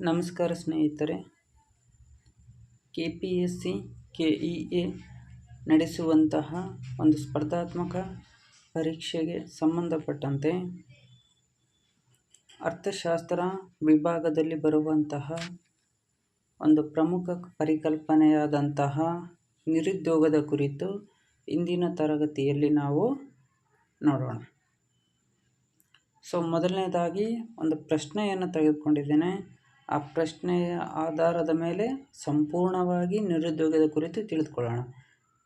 ನಮಸ್ಕಾರ ಸ್ನೇಹಿತರೆ. K P S C K E A ನಡೆಸುವಂತಹ ಒಂದು ಸ್ಪರ್ಧಾತ್ಮಕ ಪರೀಕ್ಷೆಗೆ ಸಂಬಂಧಪಟ್ಟಂತೆ ಅರ್ಥಶಾಸ್ತ್ರ ವಿಭಾಗದಲ್ಲಿ ಬರುವಂತಹ ಒಂದು ಪ್ರಮುಖ ಪರಿಕಲ್ಪನೆಯಾದಂತಹ ನಿರುದ್ಯೋಗದ ಕುರಿತು ಇಂದಿನ ತರಗತಿಯಲ್ಲಿ ನಾವು ನೋಡೋಣ. ಸೊ, ಮೊದಲನೇದಾಗಿ ಒಂದು ಪ್ರಶ್ನೆಯನ್ನು ತೆಗೆದುಕೊಂಡಿದ್ದೇನೆ. ಆ ಪ್ರಶ್ನೆಯ ಆಧಾರದ ಮೇಲೆ ಸಂಪೂರ್ಣವಾಗಿ ನಿರುದ್ಯೋಗದ ಕುರಿತು ತಿಳಿದುಕೊಳ್ಳೋಣ.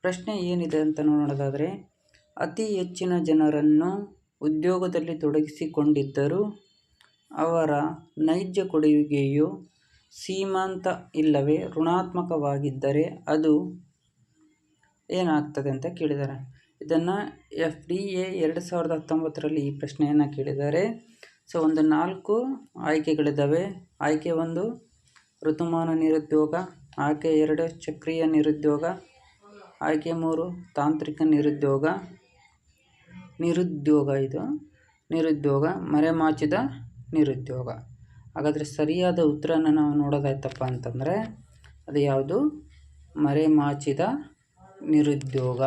ಪ್ರಶ್ನೆ ಏನಿದೆ ಅಂತ ನೋಡೋದಾದರೆ, ಅತಿ ಹೆಚ್ಚಿನ ಜನರನ್ನು ಉದ್ಯೋಗದಲ್ಲಿ ತೊಡಗಿಸಿಕೊಂಡಿದ್ದರೂ ಅವರ ನೈಜ ಕೊಡುಗೆಯು ಸೀಮಾಂತ ಇಲ್ಲವೇ ಋಣಾತ್ಮಕವಾಗಿದ್ದರೆ ಅದು ಏನಾಗ್ತದೆ ಅಂತ ಕೇಳಿದ್ದಾರೆ. ಇದನ್ನು ಎಫ್ ಡಿ ಎ ಎರಡು ಸಾವಿರದ ಹತ್ತೊಂಬತ್ತರಲ್ಲಿ ಈ ಪ್ರಶ್ನೆಯನ್ನು ಕೇಳಿದ್ದಾರೆ. ಸೊ ಒಂದು ನಾಲ್ಕು ಆಯ್ಕೆಗಳಿದ್ದಾವೆ. ಆಯ್ಕೆ ಒಂದು, ಋತುಮಾನ ನಿರುದ್ಯೋಗ. ಆಯ್ಕೆ ಎರಡು, ಚಕ್ರೀಯ ನಿರುದ್ಯೋಗ. ಆಯ್ಕೆ ಮೂರು, ತಾಂತ್ರಿಕ ನಿರುದ್ಯೋಗ. ನಿರುದ್ಯೋಗ ಇದು. ನಿರುದ್ಯೋಗ, ಮರೆಮಾಚಿದ ನಿರುದ್ಯೋಗ. ಹಾಗಾದರೆ ಸರಿಯಾದ ಉತ್ತರನ ನಾವು ನೋಡೋದಾಯ್ತಪ್ಪ ಅಂತಂದರೆ, ಅದು ಯಾವುದು? ಮರೆಮಾಚಿದ ನಿರುದ್ಯೋಗ.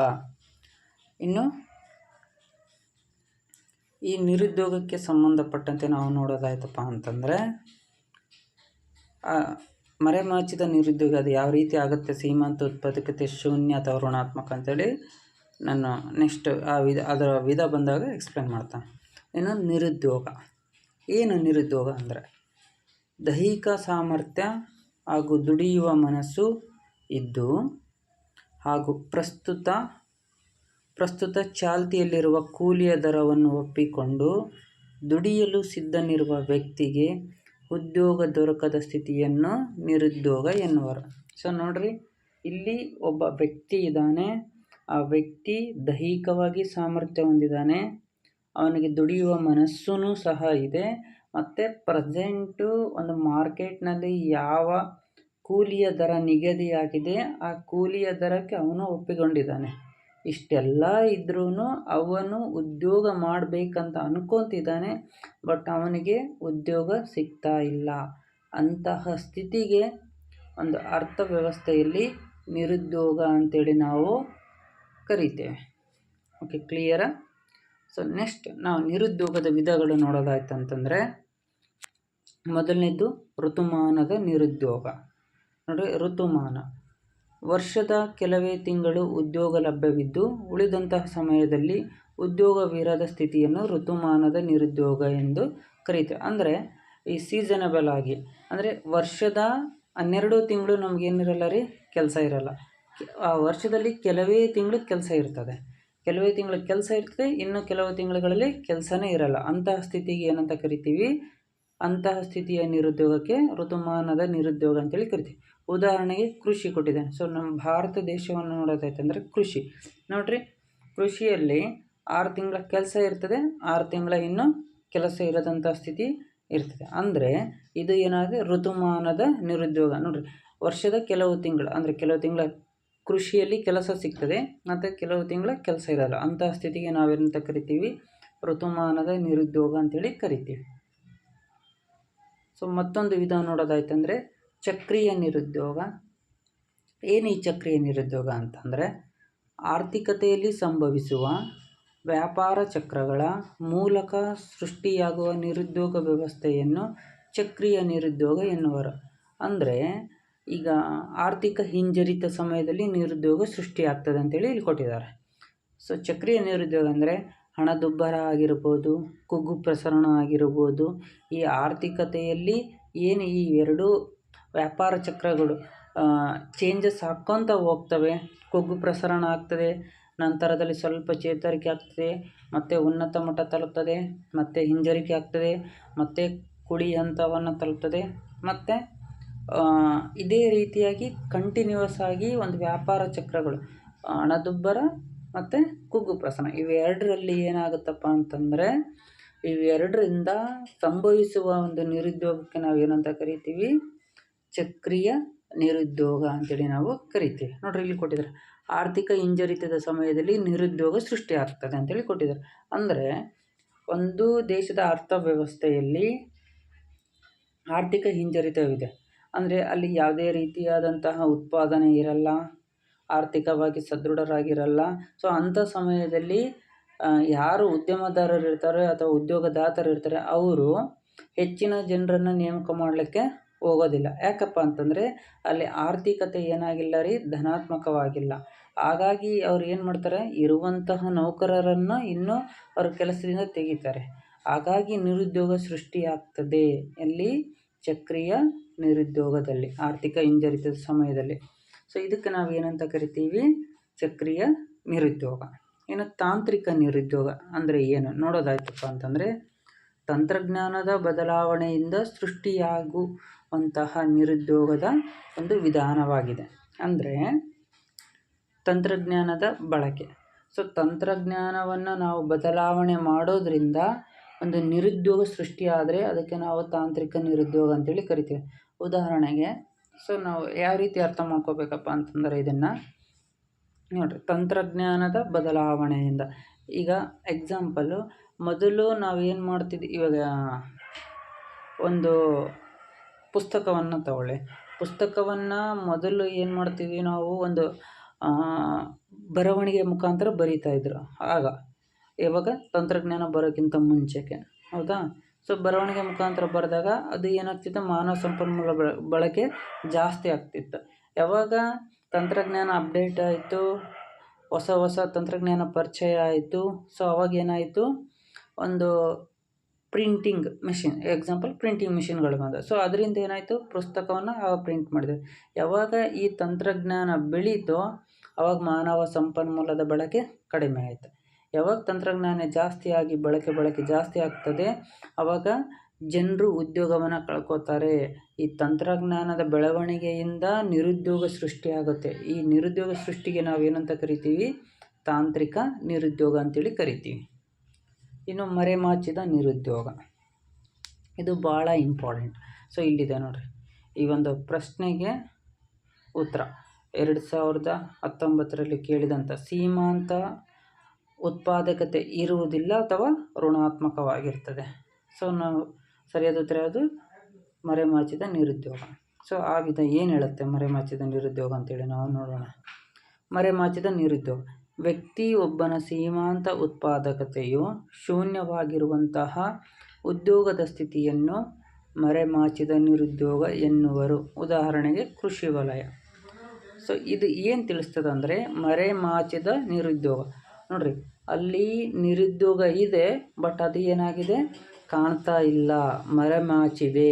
ಇನ್ನು ಈ ನಿರುದ್ಯೋಗಕ್ಕೆ ಸಂಬಂಧಪಟ್ಟಂತೆ ನಾವು ನೋಡೋದಾಯ್ತಪ್ಪ ಅಂತಂದರೆ ಮರೆಮಾಚಿದ ನಿರುದ್ಯೋಗ ಅದು ಯಾವ ರೀತಿ ಆಗುತ್ತೆ? ಸೀಮಾಂತ ಉತ್ಪಾದಕತೆ ಶೂನ್ಯ ಅಥವಾ ಋಣಾತ್ಮಕ ಅಂತೇಳಿ ನಾನು ನೆಕ್ಸ್ಟ್ ಆ ವಿಧ, ಅದರ ವಿಧ ಬಂದಾಗ ಎಕ್ಸ್ಪ್ಲೇನ್ ಮಾಡ್ತಾನೆ ಇನ್ನು ನಿರುದ್ಯೋಗ. ಏನು ನಿರುದ್ಯೋಗ ಅಂದರೆ, ದೈಹಿಕ ಸಾಮರ್ಥ್ಯ ಹಾಗೂ ದುಡಿಯುವ ಮನಸ್ಸು ಇದ್ದು ಹಾಗೂ ಪ್ರಸ್ತುತ ಪ್ರಸ್ತುತ ಚಾಲ್ತಿಯಲ್ಲಿರುವ ಕೂಲಿಯ ದರವನ್ನು ಒಪ್ಪಿಕೊಂಡು ದುಡಿಯಲು ಸಿದ್ಧನಿರುವ ವ್ಯಕ್ತಿಗೆ ಉದ್ಯೋಗ ದೊರಕದ ಸ್ಥಿತಿಯನ್ನು ನಿರುದ್ಯೋಗ ಎನ್ನುವರು. ಸೊ ನೋಡ್ರಿ, ಇಲ್ಲಿ ಒಬ್ಬ ವ್ಯಕ್ತಿ ಇದ್ದಾನೆ. ಆ ವ್ಯಕ್ತಿ ದೈಹಿಕವಾಗಿ ಸಾಮರ್ಥ್ಯ ಹೊಂದಿದ್ದಾನೆ. ಅವನಿಗೆ ದುಡಿಯುವ ಮನಸ್ಸೂ ಸಹ ಇದೆ. ಮತ್ತು ಪ್ರೆಸೆಂಟು ಒಂದು ಮಾರ್ಕೆಟ್ನಲ್ಲಿ ಯಾವ ಕೂಲಿಯ ದರ ನಿಗದಿಯಾಗಿದೆ, ಆ ಕೂಲಿಯ ದರಕ್ಕೆ ಅವನು ಒಪ್ಪಿಕೊಂಡಿದ್ದಾನೆ. ಇಷ್ಟೆಲ್ಲ ಇದ್ರೂ ಅವನು ಉದ್ಯೋಗ ಮಾಡಬೇಕಂತ ಅಂದ್ಕೊತಿದ್ದಾನೆ ಬಟ್ ಅವನಿಗೆ ಉದ್ಯೋಗ ಸಿಗ್ತಾ ಇಲ್ಲ. ಅಂತಹ ಸ್ಥಿತಿಗೆ ಒಂದು ಅರ್ಥವ್ಯವಸ್ಥೆಯಲ್ಲಿ ನಿರುದ್ಯೋಗ ಅಂತೇಳಿ ನಾವು ಕರಿತೇವೆ. ಓಕೆ ಕ್ಲಿಯರಾ ಸೊ ನೆಕ್ಸ್ಟ್ ನಾವು ನಿರುದ್ಯೋಗದ ವಿಧಗಳು ನೋಡೋದಾಯ್ತು ಅಂತಂದರೆ ಮೊದಲನೇದು ಋತುಮಾನದ ನಿರುದ್ಯೋಗ. ನೋಡಿ ಋತುಮಾನ. ವರ್ಷದ ಕೆಲವೇ ತಿಂಗಳು ಉದ್ಯೋಗ ಲಭ್ಯವಿದ್ದು, ಉಳಿದಂತಹ ಸಮಯದಲ್ಲಿ ಉದ್ಯೋಗವಿರದ ಸ್ಥಿತಿಯನ್ನು ಋತುಮಾನದ ನಿರುದ್ಯೋಗ ಎಂದು ಕರೀತೇವೆ. ಅಂದರೆ, ಈ ಸೀಸನಬಲ್ ಆಗಿ, ಅಂದರೆ ವರ್ಷದ ಹನ್ನೆರಡು ತಿಂಗಳು ನಮಗೇನಿರಲ್ಲ ರೀ, ಕೆಲಸ ಇರಲ್ಲ. ಆ ವರ್ಷದಲ್ಲಿ ಕೆಲವೇ ತಿಂಗಳು ಕೆಲಸ ಇರ್ತದೆ. ಕೆಲವೇ ತಿಂಗಳು ಕೆಲಸ ಇರ್ತದೆ, ಇನ್ನು ಕೆಲವು ತಿಂಗಳುಗಳಲ್ಲಿ ಕೆಲಸನೇ ಇರಲ್ಲ. ಅಂತಹ ಸ್ಥಿತಿಗೆ ಏನಂತ ಕರಿತೀವಿ? ಅಂತಹ ಸ್ಥಿತಿಯ ನಿರುದ್ಯೋಗಕ್ಕೆ ಋತುಮಾನದ ನಿರುದ್ಯೋಗ ಅಂತೇಳಿ ಕರಿತೀವಿ. ಉದಾಹರಣೆಗೆ ಕೃಷಿ ಕೊಟ್ಟಿದ್ದಾನೆ. ಸೊ ನಮ್ಮ ಭಾರತ ದೇಶವನ್ನು ನೋಡೋದಾಯ್ತಂದರೆ ಕೃಷಿ. ನೋಡ್ರಿ, ಕೃಷಿಯಲ್ಲಿ ಆರು ತಿಂಗಳ ಕೆಲಸ ಇರ್ತದೆ, ಆರು ತಿಂಗಳ ಇನ್ನೂ ಕೆಲಸ ಇರದಂಥ ಸ್ಥಿತಿ ಇರ್ತದೆ. ಅಂದರೆ, ಇದು ಏನಾದರೆ ಋತುಮಾನದ ನಿರುದ್ಯೋಗ. ನೋಡಿರಿ, ವರ್ಷದ ಕೆಲವು ತಿಂಗಳು, ಅಂದರೆ ಕೆಲವು ತಿಂಗಳ ಕೃಷಿಯಲ್ಲಿ ಕೆಲಸ ಸಿಗ್ತದೆ, ಮತ್ತು ಕೆಲವು ತಿಂಗಳ ಕೆಲಸ ಇರಲ್ಲ. ಅಂತಹ ಸ್ಥಿತಿಗೆ ನಾವೇನಂತ ಕರಿತೀವಿ? ಋತುಮಾನದ ನಿರುದ್ಯೋಗ ಅಂತೇಳಿ ಕರಿತೀವಿ. ಸೊ ಮತ್ತೊಂದು ವಿಧ ನೋಡೋದಾಯ್ತಂದರೆ ಚಕ್ರೀಯ ನಿರುದ್ಯೋಗ. ಏನು ಈ ಚಕ್ರೀಯ ನಿರುದ್ಯೋಗ ಅಂತಂದರೆ ಆರ್ಥಿಕತೆಯಲ್ಲಿ ಸಂಭವಿಸುವ ವ್ಯಾಪಾರ ಚಕ್ರಗಳ ಮೂಲಕ ಸೃಷ್ಟಿಯಾಗುವ ನಿರುದ್ಯೋಗ ವ್ಯವಸ್ಥೆಯನ್ನು ಚಕ್ರೀಯ ನಿರುದ್ಯೋಗ ಎನ್ನುವರು. ಅಂದರೆ ಈಗ ಆರ್ಥಿಕ ಹಿಂಜರಿತ ಸಮಯದಲ್ಲಿ ನಿರುದ್ಯೋಗ ಸೃಷ್ಟಿಯಾಗ್ತದೆ ಅಂತೇಳಿ ಇಲ್ಲಿ ಕೊಟ್ಟಿದ್ದಾರೆ. ಸೊ ಚಕ್ರೀಯ ನಿರುದ್ಯೋಗ ಅಂದರೆ ಹಣದುಬ್ಬರ ಆಗಿರ್ಬೋದು, ಕುಗ್ಗು ಪ್ರಸರಣ ಆಗಿರ್ಬೋದು, ಈ ಆರ್ಥಿಕತೆಯಲ್ಲಿ ಏನು ಈ ಎರಡೂ ವ್ಯಾಪಾರ ಚಕ್ರಗಳು ಚೇಂಜಸ್ ಹಾಕ್ಕೊತ ಹೋಗ್ತವೆ. ಕುಗ್ಗು ಪ್ರಸರಣ ಆಗ್ತದೆ, ನಂತರದಲ್ಲಿ ಸ್ವಲ್ಪ ಚೇತರಿಕೆ ಆಗ್ತದೆ, ಮತ್ತು ಉನ್ನತ ಮಟ್ಟ ತಲುಪ್ತದೆ, ಮತ್ತು ಹಿಂಜರಿಕೆ ಆಗ್ತದೆ, ಮತ್ತು ಕುಳಿ ಹಂತವನ್ನು ತಲುಪ್ತದೆ, ಮತ್ತು ಇದೇ ರೀತಿಯಾಗಿ ಕಂಟಿನ್ಯೂಯಸ್ ಆಗಿ ಒಂದು ವ್ಯಾಪಾರ ಚಕ್ರಗಳು, ಹಣದುಬ್ಬರ ಮತ್ತು ಕುಗ್ಗು ಪ್ರಸರಣ. ಇವೆರಡರಲ್ಲಿ ಏನಾಗುತ್ತಪ್ಪ ಅಂತಂದರೆ, ಇವೆರಡರಿಂದ ಸಂಭವಿಸುವ ಒಂದು ನಿರುದ್ಯೋಗಕ್ಕೆ ನಾವು ಏನಂತ ಕರಿತೀವಿ? ಚಕ್ರೀಯ ನಿರುದ್ಯೋಗ ಅಂತೇಳಿ ನಾವು ಕರಿತೀವಿ. ನೋಡ್ರಿ ಇಲ್ಲಿ ಕೊಟ್ಟಿದ್ದಾರೆ. ಆರ್ಥಿಕ ಹಿಂಜರಿತದ ಸಮಯದಲ್ಲಿ ನಿರುದ್ಯೋಗ ಸೃಷ್ಟಿ ಆಗ್ತದೆ ಅಂತೇಳಿ ಕೊಟ್ಟಿದ್ದಾರೆ. ಅಂದರೆ ಒಂದು ದೇಶದ ಅರ್ಥವ್ಯವಸ್ಥೆಯಲ್ಲಿ ಆರ್ಥಿಕ ಹಿಂಜರಿತವಿದೆ. ಅಂದರೆ ಅಲ್ಲಿ ಯಾವುದೇ ರೀತಿಯಾದಂತಹ ಉತ್ಪಾದನೆ ಇರಲ್ಲ. ಆರ್ಥಿಕವಾಗಿ ಸದೃಢರಾಗಿರಲ್ಲ. ಸೊ ಅಂಥ ಸಮಯದಲ್ಲಿ ಯಾರು ಉದ್ಯಮದಾರರು ಇರ್ತಾರೆ ಅಥವಾ ಉದ್ಯೋಗದಾತರು ಇರ್ತಾರೆ, ಅವರು ಹೆಚ್ಚಿನ ಜನರನ್ನು ನೇಮಕ ಮಾಡಲಿಕ್ಕೆ ಹೋಗೋದಿಲ್ಲ. ಯಾಕಪ್ಪ ಅಂತಂದರೆ, ಅಲ್ಲಿ ಆರ್ಥಿಕತೆ ಏನಾಗಿಲ್ಲ ರೀ, ಧನಾತ್ಮಕವಾಗಿಲ್ಲ. ಹಾಗಾಗಿ ಅವ್ರು ಏನು ಮಾಡ್ತಾರೆ, ಇರುವಂತಹ ನೌಕರರನ್ನು ಇನ್ನೂ ಅವ್ರ ಕೆಲಸದಿಂದ ತೆಗಿತಾರೆ. ಹಾಗಾಗಿ ನಿರುದ್ಯೋಗ ಸೃಷ್ಟಿಯಾಗ್ತದೆ ಅಲ್ಲಿ ಚಕ್ರೀಯ ನಿರುದ್ಯೋಗದಲ್ಲಿ, ಆರ್ಥಿಕ ಹಿಂಜರಿತದ ಸಮಯದಲ್ಲಿ. ಸೊ ಇದಕ್ಕೆ ನಾವು ಏನಂತ ಕರಿತೀವಿ? ಚಕ್ರೀಯ ನಿರುದ್ಯೋಗ. ಏನು ತಾಂತ್ರಿಕ ನಿರುದ್ಯೋಗ ಅಂದರೆ ಏನು? ನೋಡೋದಾಯ್ತಪ್ಪ ಅಂತಂದರೆ, ತಂತ್ರಜ್ಞಾನದ ಬದಲಾವಣೆಯಿಂದ ಸೃಷ್ಟಿಯಾಗುವಂತಹ ನಿರುದ್ಯೋಗದ ಒಂದು ವಿಧಾನವಾಗಿದೆ. ಅಂದರೆ, ತಂತ್ರಜ್ಞಾನದ ಬಳಕೆ. ಸೊ ತಂತ್ರಜ್ಞಾನವನ್ನು ನಾವು ಬದಲಾವಣೆ ಮಾಡೋದರಿಂದ ಒಂದು ನಿರುದ್ಯೋಗ ಸೃಷ್ಟಿಯಾದರೆ ಅದಕ್ಕೆ ನಾವು ತಾಂತ್ರಿಕ ನಿರುದ್ಯೋಗ ಅಂತೇಳಿ ಕರಿತೀವಿ. ಉದಾಹರಣೆಗೆ ಸೊ ನಾವು ಯಾವ ರೀತಿ ಅರ್ಥ ಮಾಡ್ಕೋಬೇಕಪ್ಪ ಅಂತಂದರೆ ಇದನ್ನು ನೋಡಿರಿ, ತಂತ್ರಜ್ಞಾನದ ಬದಲಾವಣೆಯಿಂದ. ಈಗ ಎಕ್ಸಾಂಪಲು ಮೊದಲು ನಾವು ಏನು ಮಾಡ್ತಿದ್ವಿ, ಇವಾಗ ಒಂದು ಪುಸ್ತಕವನ್ನು ತಗೊಳ್ಳಿ. ಪುಸ್ತಕವನ್ನು ಮೊದಲು ಏನು ಮಾಡ್ತೀವಿ ನಾವು, ಒಂದು ಬರವಣಿಗೆ ಮುಖಾಂತರ ಬರೀತಾ ಇದ್ರು. ಆಗ, ಇವಾಗ ತಂತ್ರಜ್ಞಾನ ಬರೋಕ್ಕಿಂತ ಮುಂಚೆಗೆ, ಹೌದಾ? ಸೊ ಬರವಣಿಗೆ ಮುಖಾಂತರ ಬರೆದಾಗ ಅದು ಏನಾಗ್ತಿತ್ತು? ಮಾನವ ಸಂಪನ್ಮೂಲ ಬಳಕೆ ಜಾಸ್ತಿ ಆಗ್ತಿತ್ತು. ಯಾವಾಗ ತಂತ್ರಜ್ಞಾನ ಅಪ್ಡೇಟ್ ಆಯಿತು? ಹೊಸ ಹೊಸ ತಂತ್ರಜ್ಞಾನ ಪರಿಚಯ ಆಯಿತು. ಸೊ ಅವಾಗ ಏನಾಯಿತು? ಒಂದು ಪ್ರಿಂಟಿಂಗ್ ಮಿಷಿನ್ ಎಕ್ಸಾಂಪಲ್ ಪ್ರಿಂಟಿಂಗ್ ಮಿಷಿನ್ಗಳು ಬಂದವು. ಸೊ ಅದರಿಂದ ಏನಾಯಿತು? ಪುಸ್ತಕವನ್ನು ಆವಾಗ ಪ್ರಿಂಟ್ ಮಾಡಿದೆ. ಯಾವಾಗ ಈ ತಂತ್ರಜ್ಞಾನ ಬೆಳೀತೋ ಆವಾಗ ಮಾನವ ಸಂಪನ್ಮೂಲದ ಬಳಕೆ ಕಡಿಮೆ ಆಯಿತು. ಯಾವಾಗ ತಂತ್ರಜ್ಞಾನ ಜಾಸ್ತಿ ಆಗಿ ಬಳಕೆ ಬಳಕೆ ಜಾಸ್ತಿ ಆಗ್ತದೆ ಆವಾಗ ಜನರು ಉದ್ಯೋಗವನ್ನು ಕಳ್ಕೋತಾರೆ. ಈ ತಂತ್ರಜ್ಞಾನದ ಬೆಳವಣಿಗೆಯಿಂದ ನಿರುದ್ಯೋಗ ಸೃಷ್ಟಿಯಾಗುತ್ತೆ ಈ ನಿರುದ್ಯೋಗ ಸೃಷ್ಟಿಗೆ ನಾವು ಏನಂತ ಕರಿತೀವಿ? ತಾಂತ್ರಿಕ ನಿರುದ್ಯೋಗ ಅಂತೇಳಿ ಕರಿತೀವಿ. ಇನ್ನು ಮರೆಮಾಚಿದ ನಿರುದ್ಯೋಗ. ಇದು ಭಾಳ ಇಂಪಾರ್ಟೆಂಟ್. ಸೊ, ಇಲ್ಲಿದೆ ನೋಡಿರಿ. ಈ ಒಂದು ಪ್ರಶ್ನೆಗೆ ಉತ್ತರ. ಎರಡು ಸಾವಿರದ ಹತ್ತೊಂಬತ್ತರಲ್ಲಿ ಕೇಳಿದಂಥ ಸೀಮಾಂತ ಉತ್ಪಾದಕತೆ ಇರುವುದಿಲ್ಲ ಅಥವಾ ಋಣಾತ್ಮಕವಾಗಿರ್ತದೆ. ಸೊ ನಾವು ಸರಿಯಾದ ಉತ್ತರ ಯಾವುದು? ಮರೆಮಾಚಿದ ನಿರುದ್ಯೋಗ. ಸೊ ಆ ವಿಧ ಏನು ಹೇಳುತ್ತೆ ಮರೆಮಾಚಿದ ನಿರುದ್ಯೋಗ ಅಂತೇಳಿ ನಾವು ನೋಡೋಣ. ಮರೆಮಾಚಿದ ನಿರುದ್ಯೋಗ. ವ್ಯಕ್ತಿ ಒಬ್ಬನ ಸೀಮಾಂತ ಉತ್ಪಾದಕತೆಯು ಶೂನ್ಯವಾಗಿರುವಂತಹ ಉದ್ಯೋಗದ ಸ್ಥಿತಿಯನ್ನು ಮರೆಮಾಚಿದ ನಿರುದ್ಯೋಗ ಎನ್ನುವರು. ಉದಾಹರಣೆಗೆ ಕೃಷಿ ವಲಯ. ಸೊ ಇದು ಏನು ತಿಳಿಸ್ತದೆ ಅಂದರೆ ಮರೆಮಾಚಿದ ನಿರುದ್ಯೋಗ. ನೋಡಿರಿ ಅಲ್ಲಿ ನಿರುದ್ಯೋಗ ಇದೆ ಬಟ್ ಅದು ಏನಾಗಿದೆ? ಕಾಣ್ತಾ ಇಲ್ಲ. ಮರೆಮಾಚಿದೆ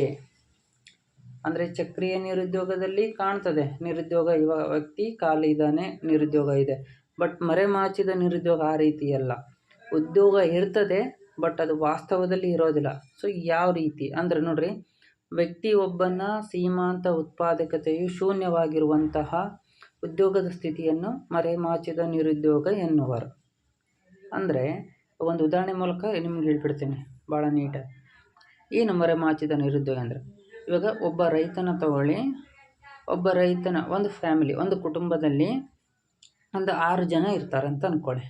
ಅಂದರೆ ಚಕ್ರಿಯ ನಿರುದ್ಯೋಗದಲ್ಲಿ ಕಾಣ್ತದೆ. ನಿರುದ್ಯೋಗ ಇವ ವ್ಯಕ್ತಿ ಖಾಲಿ ಇದ್ದಾನೆ, ನಿರುದ್ಯೋಗ ಇದೆ. ಬಟ್ ಮರೆಮಾಚಿದ ನಿರುದ್ಯೋಗ ಆ ರೀತಿ ಅಲ್ಲ. ಉದ್ಯೋಗ ಇರ್ತದೆ ಬಟ್ ಅದು ವಾಸ್ತವದಲ್ಲಿ ಇರೋದಿಲ್ಲ. ಸೊ ಯಾವ ರೀತಿ? ಅಂದರೆ ನೋಡ್ರಿ ವ್ಯಕ್ತಿ ಒಬ್ಬನ ಸೀಮಾಂತ ಉತ್ಪಾದಕತೆಯು ಶೂನ್ಯವಾಗಿರುವಂತಹ ಉದ್ಯೋಗದ ಸ್ಥಿತಿಯನ್ನು ಮರೆಮಾಚಿದ ನಿರುದ್ಯೋಗ ಎನ್ನುವರು. ಅಂದರೆ ಒಂದು ಉದಾಹರಣೆ ಮೂಲಕ ನಿಮ್ಗೆ ಹೇಳ್ಬಿಡ್ತೀನಿ. ಭಾಳ ನೀಟಾಗಿ ಏನು ಮರೆಮಾಚಿದ ನಿರುದ್ಯೋಗ ಅಂದರೆ, ಇವಾಗ ಒಬ್ಬ ರೈತನ ತಗೊಳ್ಳಿ, ಒಬ್ಬ ರೈತನ ಒಂದು ಫ್ಯಾಮಿಲಿ ಒಂದು ಕುಟುಂಬದಲ್ಲಿ ಒಂದು ಆರು ಜನ ಇರ್ತಾರೆ ಅಂತ ಅಂದ್ಕೊಳ್ಳಿ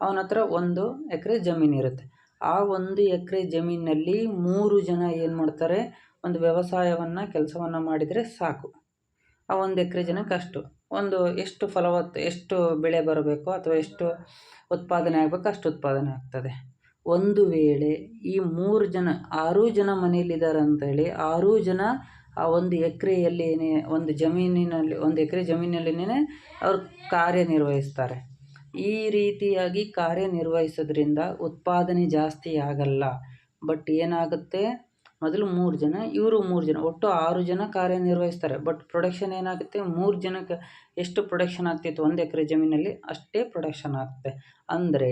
ಅವನ ಹತ್ರ ಒಂದು ಎಕರೆ ಜಮೀನು ಇರುತ್ತೆ. ಆ ಒಂದು ಎಕರೆ ಜಮೀನಲ್ಲಿ ಮೂರು ಜನ ಏನು ಮಾಡ್ತಾರೆ? ಒಂದು ವ್ಯವಸಾಯವನ್ನು, ಕೆಲಸವನ್ನು ಮಾಡಿದರೆ ಸಾಕು. ಆ ಒಂದು ಎಕರೆ ಜನಕ್ಕೆ ಅಷ್ಟು. ಒಂದು ಎಷ್ಟು ಫಲವತ್ತು ಎಷ್ಟು ಬೆಳೆ ಬರಬೇಕು ಅಥವಾ ಎಷ್ಟು ಉತ್ಪಾದನೆ ಆಗಬೇಕು ಅಷ್ಟು ಉತ್ಪಾದನೆ ಆಗ್ತದೆ. ಒಂದು ವೇಳೆ ಈ ಮೂರು ಜನ, ಆರು ಜನ ಮನೆಯಲ್ಲಿದ್ದಾರೆ ಅಂತೇಳಿ, ಆರೂ ಜನ ಆ ಒಂದು ಎಕರೆಯಲ್ಲಿ ಒಂದು ಜಮೀನಿನಲ್ಲಿ, ಒಂದು ಎಕರೆ ಜಮೀನಲ್ಲಿನೇ ಅವರು ಕಾರ್ಯನಿರ್ವಹಿಸ್ತಾರೆ. ಈ ರೀತಿಯಾಗಿ ಕಾರ್ಯನಿರ್ವಹಿಸೋದ್ರಿಂದ ಉತ್ಪಾದನೆ ಜಾಸ್ತಿ ಆಗಲ್ಲ. ಬಟ್ ಏನಾಗುತ್ತೆ? ಮೊದಲು ಮೂರು ಜನ, ಇವರು ಮೂರು ಜನ, ಒಟ್ಟು ಆರು ಜನ ಕಾರ್ಯನಿರ್ವಹಿಸ್ತಾರೆ. ಬಟ್ ಪ್ರೊಡಕ್ಷನ್ ಏನಾಗುತ್ತೆ? ಮೂರು ಜನಕ್ಕೆ ಎಷ್ಟು ಪ್ರೊಡಕ್ಷನ್ ಆಗ್ತಿತ್ತು? ಒಂದು ಎಕರೆ ಜಮೀನಲ್ಲಿ ಅಷ್ಟೇ ಪ್ರೊಡಕ್ಷನ್ ಆಗುತ್ತೆ ಅಂದರೆ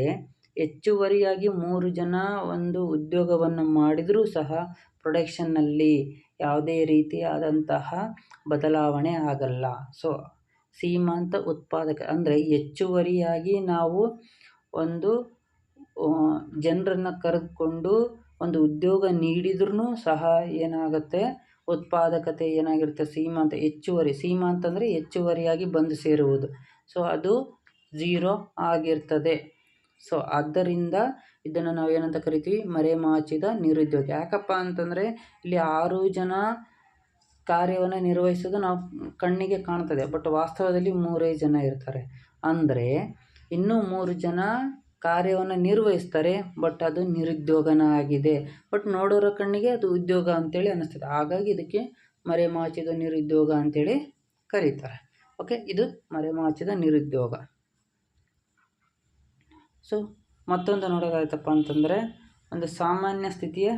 ಹೆಚ್ಚುವರಿಯಾಗಿ ಮೂರು ಜನ ಒಂದು ಉದ್ಯೋಗವನ್ನು ಮಾಡಿದರೂ ಸಹ ಪ್ರೊಡಕ್ಷನ್ನಲ್ಲಿ ಯಾವುದೇ ರೀತಿಯಾದಂತಹ ಬದಲಾವಣೆ ಆಗಲ್ಲ. ಸೊ ಸೀಮಾಂತ ಉತ್ಪಾದಕ, ಅಂದರೆ ಹೆಚ್ಚುವರಿಯಾಗಿ ನಾವು ಒಂದು ಜನರನ್ನು ಕರೆದುಕೊಂಡು ಒಂದು ಉದ್ಯೋಗ ನೀಡಿದ್ರೂ ಸಹ ಏನಾಗುತ್ತೆ? ಉತ್ಪಾದಕತೆ ಏನಾಗಿರುತ್ತೆ? ಸೀಮಾಂತ, ಹೆಚ್ಚುವರಿ. ಸೀಮಾಂತ ಅಂದರೆ ಹೆಚ್ಚುವರಿಯಾಗಿ ಬಂದು ಸೇರುವುದು. ಸೊ ಅದು ಝೀರೋ ಆಗಿರ್ತದೆ. ಸೊ ಆದ್ದರಿಂದ ಇದನ್ನು ನಾವು ಏನಂತ ಕರಿತೀವಿ? ಮರೆಮಾಚಿದ ನಿರುದ್ಯೋಗ. ಯಾಕಪ್ಪ ಅಂತಂದರೆ ಇಲ್ಲಿ ಆರು ಜನ ಕಾರ್ಯವನ್ನು ನಿರ್ವಹಿಸೋದು ನಾವು ಕಣ್ಣಿಗೆ ಕಾಣ್ತದೆ. ಬಟ್ ವಾಸ್ತವದಲ್ಲಿ ಮೂರೇ ಜನ ಇರ್ತಾರೆ. ಅಂದರೆ ಇನ್ನೂ ಮೂರು ಜನ ಕಾರ್ಯವನ್ನು ನಿರ್ವಹಿಸ್ತಾರೆ, ಬಟ್ ಅದು ನಿರುದ್ಯೋಗನ ಆಗಿದೆ. ಬಟ್ ನೋಡೋರ ಕಣ್ಣಿಗೆ ಅದು ಉದ್ಯೋಗ ಅಂತೇಳಿ ಅನ್ನಿಸ್ತದೆ. ಹಾಗಾಗಿ ಇದಕ್ಕೆ ಮರೆಮಾಚಿದ ನಿರುದ್ಯೋಗ ಅಂತೇಳಿ ಕರೀತಾರೆ. ಓಕೆ, ಇದು ಮರೆಮಾಚಿದ ನಿರುದ್ಯೋಗ. ಸೊ ಮತ್ತೊಂದು ನೋಡೋದಾಯ್ತಪ್ಪ ಅಂತಂದರೆ, ಒಂದು ಸಾಮಾನ್ಯ ಸ್ಥಿತಿಯ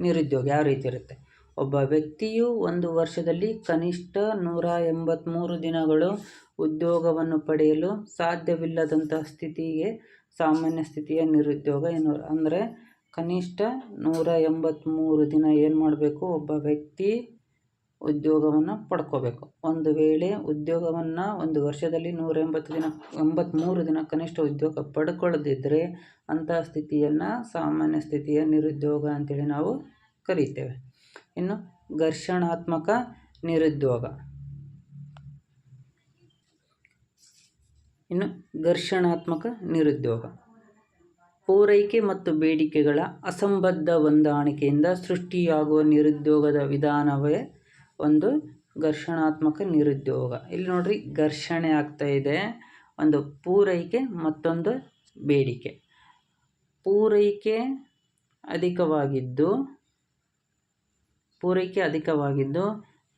ನಿರುದ್ಯೋಗ ಯಾವ ರೀತಿ ಇರುತ್ತೆ? ಒಬ್ಬ ವ್ಯಕ್ತಿಯು ಒಂದು ವರ್ಷದಲ್ಲಿ ಕನಿಷ್ಠ ನೂರ ಎಂಬತ್ತ್ಮೂರು ದಿನಗಳು ಉದ್ಯೋಗವನ್ನು ಪಡೆಯಲು ಸಾಧ್ಯವಿಲ್ಲದಂತಹ ಸ್ಥಿತಿಗೆ ಸಾಮಾನ್ಯ ಸ್ಥಿತಿಯ ನಿರುದ್ಯೋಗ ಎನ್ನುವರು. ಅಂದರೆ ಕನಿಷ್ಠ ನೂರ ಎಂಬತ್ತ್ಮೂರು ದಿನ ಏನು ಮಾಡಬೇಕು? ಒಬ್ಬ ವ್ಯಕ್ತಿ ಉದ್ಯೋಗವನ್ನು ಪಡ್ಕೋಬೇಕು. ಒಂದು ವೇಳೆ ಉದ್ಯೋಗವನ್ನು ಒಂದು ವರ್ಷದಲ್ಲಿ ನೂರ ಎಂಬತ್ತು ದಿನ ಎಂಬತ್ತ್ಮೂರು ದಿನ ಕನಿಷ್ಠ ಉದ್ಯೋಗ ಪಡ್ಕೊಳ್ಳದಿದ್ದರೆ ಅಂತಹ ಸ್ಥಿತಿಯನ್ನು ಸಾಮಾನ್ಯ ಸ್ಥಿತಿಯ ನಿರುದ್ಯೋಗ ಅಂತೇಳಿ ನಾವು ಕರೀತೇವೆ. ಇನ್ನು ಘರ್ಷಣಾತ್ಮಕ ನಿರುದ್ಯೋಗ. ಇನ್ನು ಘರ್ಷಣಾತ್ಮಕ ನಿರುದ್ಯೋಗ. ಪೂರೈಕೆ ಮತ್ತು ಬೇಡಿಕೆಗಳ ಅಸಂಬದ್ಧ ಹೊಂದಾಣಿಕೆಯಿಂದ ಸೃಷ್ಟಿಯಾಗುವ ನಿರುದ್ಯೋಗದ ವಿಧಾನವೇ ಒಂದು ಘರ್ಷಣಾತ್ಮಕ ನಿರುದ್ಯೋಗ. ಇಲ್ಲಿ ನೋಡ್ರಿ, ಘರ್ಷಣೆ ಆಗ್ತಾ ಇದೆ. ಒಂದು ಪೂರೈಕೆ, ಮತ್ತೊಂದು ಬೇಡಿಕೆ. ಪೂರೈಕೆ ಅಧಿಕವಾಗಿದ್ದು ಪೂರೈಕೆ ಅಧಿಕವಾಗಿದ್ದು,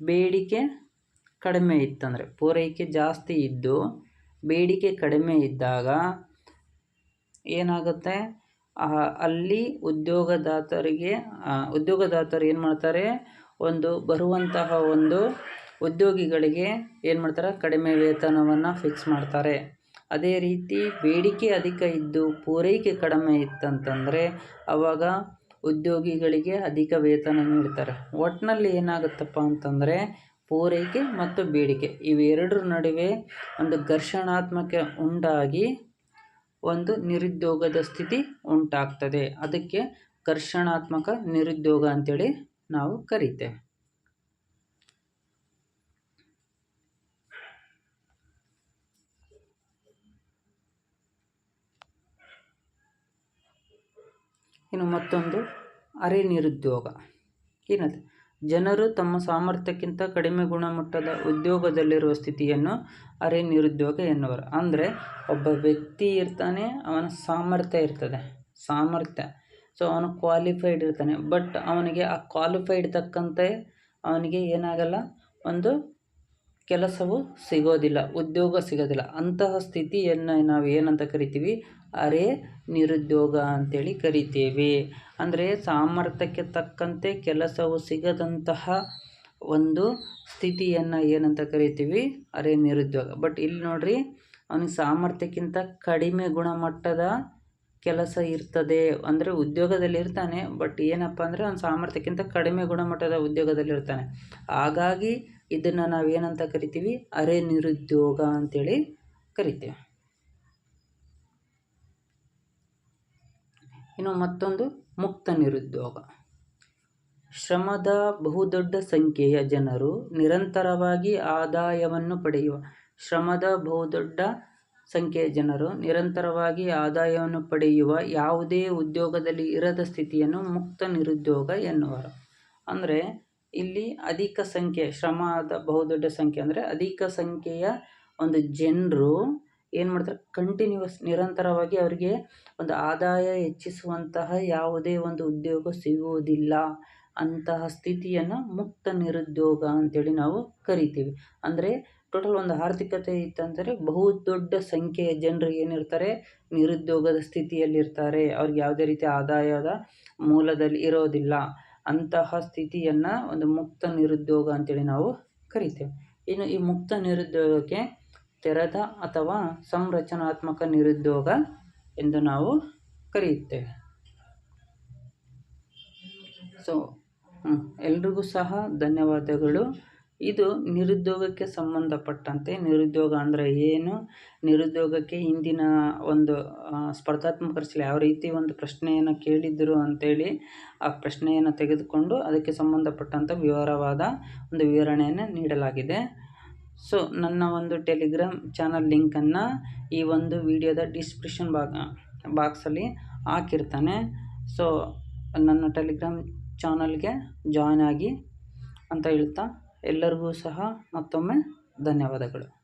ಬೇಡಿಕೆ ಕಡಿಮೆ ಇತ್ತಂದರೆ, ಪೂರೈಕೆ ಜಾಸ್ತಿ ಇದ್ದು ಬೇಡಿಕೆ ಕಡಿಮೆ ಇದ್ದಾಗ ಏನಾಗುತ್ತೆ? ಅಲ್ಲಿ ಉದ್ಯೋಗದಾತರಿಗೆ ಉದ್ಯೋಗದಾತರು ಏನು ಮಾಡ್ತಾರೆ? ಒಂದು ಬರುವಂತಹ ಒಂದು ಉದ್ಯೋಗಿಗಳಿಗೆ ಏನು ಮಾಡ್ತಾರೆ? ಕಡಿಮೆ ವೇತನವನ್ನು ಫಿಕ್ಸ್ ಮಾಡ್ತಾರೆ. ಅದೇ ರೀತಿ ಬೇಡಿಕೆ ಅಧಿಕ ಇದ್ದು ಪೂರೈಕೆ ಕಡಿಮೆ ಇತ್ತಂತಂದರೆ ಆವಾಗ ಉದ್ಯೋಗಿಗಳಿಗೆ ಅಧಿಕ ವೇತನ ನೀಡ್ತಾರೆ. ಒಟ್ಟಿನಲ್ಲಿ ಏನಾಗುತ್ತಪ್ಪ ಅಂತಂದರೆ ಪೂರೈಕೆ ಮತ್ತು ಬೇಡಿಕೆ. ಇವೆರಡರ ನಡುವೆ ಒಂದು ಘರ್ಷಣಾತ್ಮಕ ಉಂಟಾಗಿ ಒಂದು ನಿರುದ್ಯೋಗದ ಸ್ಥಿತಿ ಉಂಟಾಗ್ತದೆ. ಅದಕ್ಕೆ ಘರ್ಷಣಾತ್ಮಕ ನಿರುದ್ಯೋಗ ಅಂತೇಳಿ ನಾವು ಕರಿತೇವೆ. ಇನ್ನು ಮತ್ತೊಂದು ಅರೆ ನಿರುದ್ಯೋಗ. ಏನದು? ಜನರು ತಮ್ಮ ಸಾಮರ್ಥ್ಯಕ್ಕಿಂತ ಕಡಿಮೆ ಗುಣಮಟ್ಟದ ಉದ್ಯೋಗದಲ್ಲಿರುವ ಸ್ಥಿತಿಯನ್ನು ಅರೆ ನಿರುದ್ಯೋಗ ಎನ್ನುವರು. ಅಂದರೆ ಒಬ್ಬ ವ್ಯಕ್ತಿ ಇರ್ತಾನೆ, ಅವನ ಸಾಮರ್ಥ್ಯ ಇರ್ತದೆ. ಸಾಮರ್ಥ್ಯ. ಸೊ ಅವನು ಕ್ವಾಲಿಫೈಡ್ ಇರ್ತಾನೆ. ಬಟ್ ಅವನಿಗೆ ಆ ಕ್ವಾಲಿಫೈಡ್ ತಕ್ಕಂತೆ ಅವನಿಗೆ ಏನಾಗಲ್ಲ. ಒಂದು ಕೆಲಸವು ಸಿಗೋದಿಲ್ಲ, ಉದ್ಯೋಗ ಸಿಗೋದಿಲ್ಲ. ಅಂತಹ ಸ್ಥಿತಿಯನ್ನು ನಾವು ಏನಂತ ಕರಿತೀವಿ? ಅರೆ ನಿರುದ್ಯೋಗ ಅಂತೇಳಿ ಕರಿತೇವೆ. ಅಂದರೆ ಸಾಮರ್ಥ್ಯಕ್ಕೆ ತಕ್ಕಂತೆ ಕೆಲಸವು ಸಿಗದಂತಹ ಒಂದು ಸ್ಥಿತಿಯನ್ನು ಏನಂತ ಕರಿತೀವಿ? ಅರೆ ನಿರುದ್ಯೋಗ. ಬಟ್ ಇಲ್ಲಿ ನೋಡಿರಿ, ಅವನಿಗೆ ಸಾಮರ್ಥ್ಯಕ್ಕಿಂತ ಕಡಿಮೆ ಗುಣಮಟ್ಟದ ಕೆಲಸ ಇರ್ತದೆ. ಅಂದರೆ ಉದ್ಯೋಗದಲ್ಲಿ ಇರ್ತಾನೆ ಬಟ್ ಏನಪ್ಪ ಅಂದರೆ ಅವನ ಸಾಮರ್ಥ್ಯಕ್ಕಿಂತ ಕಡಿಮೆ ಗುಣಮಟ್ಟದ ಉದ್ಯೋಗದಲ್ಲಿ ಇರ್ತಾನೆ. ಹಾಗಾಗಿ ಇದನ್ನು ನಾವು ಏನಂತ ಕರಿತೀವಿ? ಅರೆ ನಿರುದ್ಯೋಗ ಅಂತೇಳಿ ಕರಿತೇವೆ. ಇನ್ನು ಮತ್ತೊಂದು ಮುಕ್ತ ನಿರುದ್ಯೋಗ. ಶ್ರಮದ ಬಹುದೊಡ್ಡ ಸಂಖ್ಯೆಯ ಜನರು ನಿರಂತರವಾಗಿ ಆದಾಯವನ್ನು ಪಡೆಯುವ ಶ್ರಮದ ಬಹುದೊಡ್ಡ ಸಂಖ್ಯೆಯ ಜನರು ನಿರಂತರವಾಗಿ ಆದಾಯವನ್ನು ಪಡೆಯುವ ಯಾವುದೇ ಉದ್ಯೋಗದಲ್ಲಿ ಇರದ ಸ್ಥಿತಿಯನ್ನು ಮುಕ್ತ ನಿರುದ್ಯೋಗ ಎನ್ನುವರು. ಅಂದರೆ ಇಲ್ಲಿ ಅಧಿಕ ಸಂಖ್ಯೆ, ಶ್ರಮದ ಬಹುದೊಡ್ಡ ಸಂಖ್ಯೆ ಅಂದರೆ ಅಧಿಕ ಸಂಖ್ಯೆಯ ಒಂದು ಜನರು ಏನು ಮಾಡ್ತಾರೆ? ಕಂಟಿನ್ಯೂಸ್ ನಿರಂತರವಾಗಿ ಅವರಿಗೆ ಒಂದು ಆದಾಯ ಹೆಚ್ಚಿಸುವಂತಹ ಯಾವುದೇ ಒಂದು ಉದ್ಯೋಗ ಸಿಗುವುದಿಲ್ಲ. ಅಂತಹ ಸ್ಥಿತಿಯನ್ನು ಮುಕ್ತ ನಿರುದ್ಯೋಗ ಅಂತೇಳಿ ನಾವು ಕರಿತೀವಿ. ಅಂದರೆ ಟೋಟಲ್ ಒಂದು ಆರ್ಥಿಕತೆ ಇತ್ತಂದರೆ ಬಹು ದೊಡ್ಡ ಸಂಖ್ಯೆಯ ಜನರು ಏನಿರ್ತಾರೆ? ನಿರುದ್ಯೋಗದ ಸ್ಥಿತಿಯಲ್ಲಿರ್ತಾರೆ. ಅವ್ರಿಗೆ ಯಾವುದೇ ರೀತಿಯ ಆದಾಯದ ಮೂಲದಲ್ಲಿ ಇರೋದಿಲ್ಲ. ಅಂತಹ ಸ್ಥಿತಿಯನ್ನು ಒಂದು ಮುಕ್ತ ನಿರುದ್ಯೋಗ ಅಂತೇಳಿ ನಾವು ಕರಿತೇವೆ. ಇನ್ನು ಈ ಮುಕ್ತ ನಿರುದ್ಯೋಗಕ್ಕೆ ತೆರೆದ ಅಥವಾ ಸಂರಚನಾತ್ಮಕ ನಿರುದ್ಯೋಗ ಎಂದು ನಾವು ಕರೆಯುತ್ತೇವೆ. ಸೊ ಎಲ್ರಿಗೂ ಸಹ ಧನ್ಯವಾದಗಳು. ಇದು ನಿರುದ್ಯೋಗಕ್ಕೆ ಸಂಬಂಧಪಟ್ಟಂತೆ, ನಿರುದ್ಯೋಗ ಅಂದರೆ ಏನು? ನಿರುದ್ಯೋಗಕ್ಕೆ ಹಿಂದಿನ ಒಂದು ಸ್ಪರ್ಧಾತ್ಮಕ ಪರಿಸ್ಥಿತಿ ಯಾವ ರೀತಿ ಒಂದು ಪ್ರಶ್ನೆಯನ್ನು ಕೇಳಿದ್ದರು ಅಂತೇಳಿ ಆ ಪ್ರಶ್ನೆಯನ್ನು ತೆಗೆದುಕೊಂಡು ಅದಕ್ಕೆ ಸಂಬಂಧಪಟ್ಟಂಥ ವಿವರವಾದ ಒಂದು ವಿವರಣೆಯನ್ನು ನೀಡಲಾಗಿದೆ. ಸೊ ನನ್ನ ಒಂದು ಟೆಲಿಗ್ರಾಮ್ ಚಾನಲ್ ಲಿಂಕನ್ನು ಈ ಒಂದು ವಿಡಿಯೋದ ಡಿಸ್ಕ್ರಿಪ್ಷನ್ ಭಾಗ ಬಾಕ್ಸಲ್ಲಿ ಹಾಕಿರ್ತಾನೆ. ಸೊ ನನ್ನ ಟೆಲಿಗ್ರಾಮ್ ಚಾನಲ್ಗೆ ಜಾಯ್ನ್ ಆಗಿ ಅಂತ ಹೇಳ್ತಾ, ಎಲ್ಲರಿಗೂ ಸಹ ಮತ್ತೊಮ್ಮೆ ಧನ್ಯವಾದಗಳು.